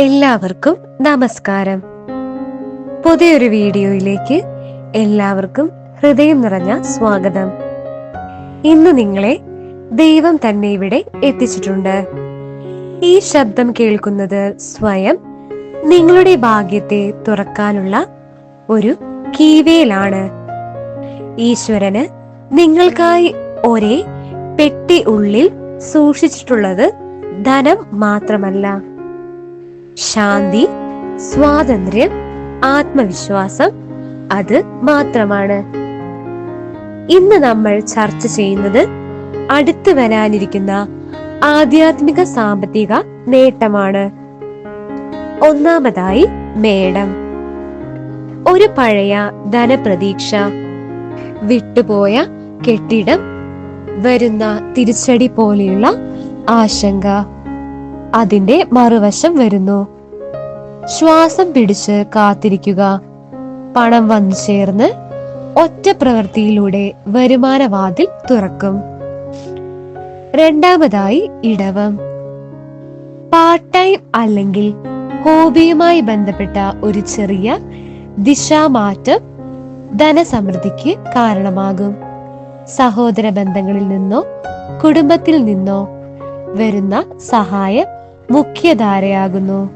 എല്ലാവർക്കും നമസ്കാരം. പുതിയൊരു വീഡിയോയിലേക്ക് എല്ലാവർക്കും ഹൃദയം നിറഞ്ഞ സ്വാഗതം. ഇന്ന് നിങ്ങളെ ദൈവം തന്നെ ഇവിടെ എത്തിച്ചിട്ടുണ്ട്. ഈ ശബ്ദം കേൾക്കുന്നത് സ്വയം നിങ്ങളുടെ ഭാഗ്യത്തെ തുറക്കാനുള്ള ഒരു കീവേലാണ്. ഈശ്വരന് നിങ്ങൾക്കായി ഒരേ പെട്ടി ഉള്ളിൽ സൂക്ഷിച്ചിട്ടുള്ളത് ധനം മാത്രമല്ല. ശാന്തി സ്വാതന്ത്ര്യം ആത്മവിശ്വാസം അത് മാത്രമാണ്. ഇന്ന് നമ്മൾ ചർച്ച ചെയ്യുന്നത് അടുത്തു വരാനിരിക്കുന്ന ആധ്യാത്മിക സാമ്പത്തിക നേട്ടമാണ്. ഒന്നാമതായി മേടം. ഒരു പഴയ ധനപ്രതീക്ഷ. വിട്ടുപോയ കെട്ടിടം വരുന്ന തിരിച്ചടി പോലെയുള്ള ആശങ്ക. അതിന്റെ മറുവശം വരുന്നു. ശ്വാസം പിടിച്ച് കാത്തിരിക്കുക. പണം വന്നു ചേർന്ന് ഒറ്റ പ്രവൃത്തിയിലൂടെ വരുമാനവാതിൽ തുറക്കും. രണ്ടാമതായി ഇടവം. പാർട്ട് ടൈം അല്ലെങ്കിൽ ഹോബിയുമായി ബന്ധപ്പെട്ട ഒരു ചെറിയ ദിശാമാറ്റം ധനസമൃദ്ധിക്ക് കാരണമാകും. സഹോദര ബന്ധങ്ങളിൽ നിന്നോ കുടുംബത്തിൽ നിന്നോ വരുന്ന സഹായം മുഖ്യധാരയാകുന്നു.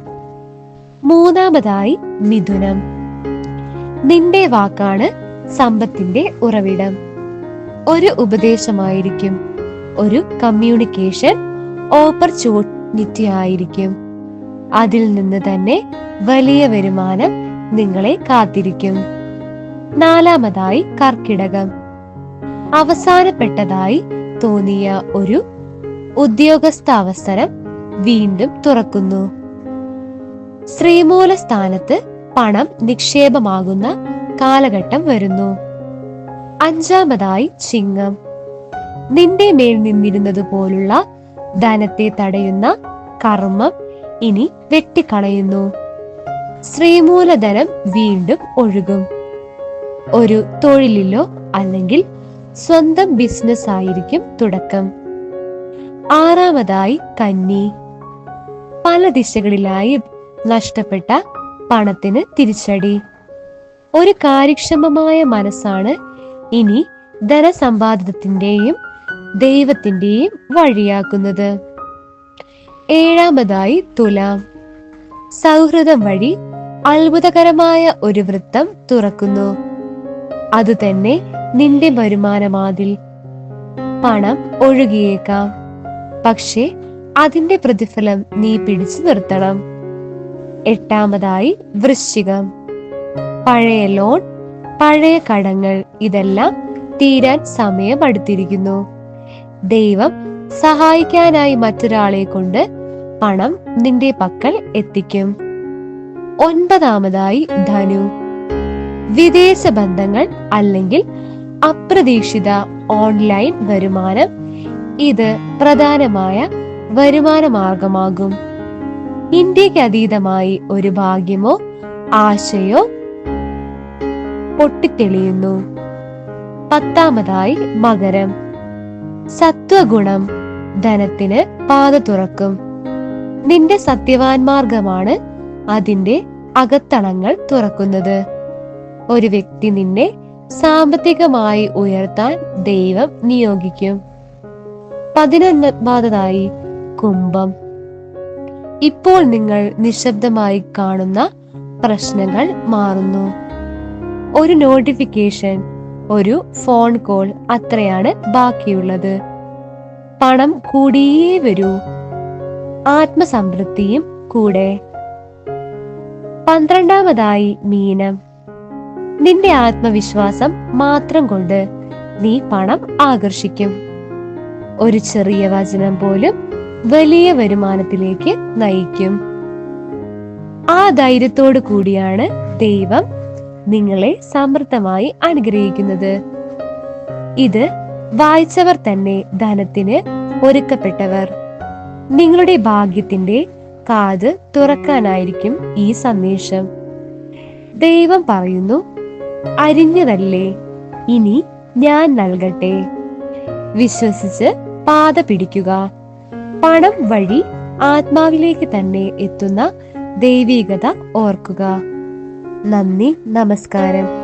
മൂന്നാമതായി മിഥുനം. നിന്റെ വാക്കാണ് സമ്പത്തിന്റെ ഉറവിടം. ഒരു ഉപദേശമായിരിക്കും. ഒരു കമ്മ്യൂണിക്കേഷൻ ഓപ്പർച്യൂണിറ്റി ആയിരിക്കും അതിൽ നിന്ന് തന്നെ വലിയ വരുമാനം നിങ്ങളെ കാത്തിരിക്കും. നാലാമതായി കർക്കിടകം. അവസാനപ്പെട്ടതായി തോന്നിയ ഒരു ഉദ്യോഗസ്ഥ അവസരം വീണ്ടും തുറക്കുന്നു. ശ്രീമൂല സ്ഥാനത്ത് പണം നിക്ഷേപമാകുന്ന കാലഘട്ടം വരുന്നു. അഞ്ചാമതായി ചിങ്ങം. നിന്റെ മേൽ നിന്നിരുന്നത് പോലുള്ള ധനത്തെ തടയുന്ന കർമ്മം ഇനി വെട്ടിക്കളയുന്നു. ശ്രീമൂലധനം വീണ്ടും ഒഴുകും. ഒരു തൊഴിലിലോ അല്ലെങ്കിൽ സ്വന്തം ബിസിനസ് ആയിരിക്കും തുടക്കം. ആറാമതായി കന്നി. പല ദിശകളിലായി നഷ്ടപ്പെട്ട പണത്തിന് തിരിച്ചടി. ഒരു കാര്യക്ഷമമായ മനസ്സാണ് ഇനി ധനസമ്പാദനത്തിന്റെയും ദൈവത്തിന്റെയും വഴിയാക്കുന്നത്. ഏഴാമതായി തുലാം. സൗഹൃദം വഴി അത്ഭുതകരമായ ഒരു വൃത്തം തുറക്കുന്നു. അതുതന്നെ നിന്റെ വരുമാനമാതിൽ. പണം ഒഴുകിയേക്കാം. പക്ഷേ അതിന്റെ പ്രതിഫലം നീ പിടിച്ചു നിർത്തണം. എട്ടാമതായി വൃശ്ചികം. പഴയ ലോൺ പഴയ കടങ്ങൾ ഇതെല്ലാം തീരാൻ സമയമെടുത്തിരിക്കുന്നു. ദൈവം സഹായിക്കാനായി മറ്റൊരാളെ കൊണ്ട് പണം നിന്റെ പക്കൽ എത്തിക്കും. ഒൻപതാമതായി ധനു. വിദേശ ബന്ധങ്ങൾ അല്ലെങ്കിൽ അപ്രതീക്ഷിത ഓൺലൈൻ വരുമാനം. ഇത് പ്രധാനമായ വരുമാന മാർഗമാകും ഇന്ത്യയ്ക്ക് അതീതമായി ഒരു ഭാഗ്യമോ ആശയോ പൊട്ടിത്തെളിയുന്നു. പത്താമതായി മകരം. സത്വഗുണം ധനത്തിന് പാത തുറക്കും. നിന്റെ സത്യവാൻ മാർഗമാണ് അതിന്റെ അകത്തളങ്ങൾ തുറക്കുന്നത്. ഒരു വ്യക്തി നിന്നെ സാമ്പത്തികമായി ഉയർത്താൻ ദൈവം നിയോഗിക്കും. പതിനൊന്നാമതായി കുംഭം. ഇപ്പോൾ നിങ്ങൾ നിശബ്ദമായി കാണുന്ന പ്രശ്നങ്ങൾ മാറുന്നു. ഒരു നോട്ടിഫിക്കേഷൻ ഒരു ഫോൺ കോൾ അത്രയാണ് ബാക്കിയുള്ളത്. പണം കൂടിയേ വരൂ. ആത്മസംതൃപ്തിയും കൂടെ. പന്ത്രണ്ടാമതായി മീനം. നിന്റെ ആത്മവിശ്വാസം മാത്രം കൊണ്ട് നീ പണം ആകർഷിക്കും. ഒരു ചെറിയ വചനം പോലും വലിയ വരുമാനത്തിലേക്ക് നയിക്കും. ആ ധൈര്യത്തോടു കൂടിയാണ് ദൈവം നിങ്ങളെ സമൃദ്ധമായി അനുഗ്രഹിക്കുന്നത്. ഇത് വായിച്ചവർ തന്നെ ധനത്തിന് ഒരുക്കപ്പെട്ടവർ. നിങ്ങളുടെ ഭാഗ്യത്തിന്റെ കാത് തുറക്കാനായിരിക്കും ഈ സന്ദേശം. ദൈവം പറയുന്നു അരിഞ്ഞതല്ലേ? ഇനി ഞാൻ നൽകട്ടെ. വിശ്വസിച്ച് പാത പിടിക്കുക. പണം വഴി ആത്മാവിലേക്ക് തന്നെ എത്തുന്ന ദൈവീകത ഓർക്കുക. നന്ദി നമസ്കാരം.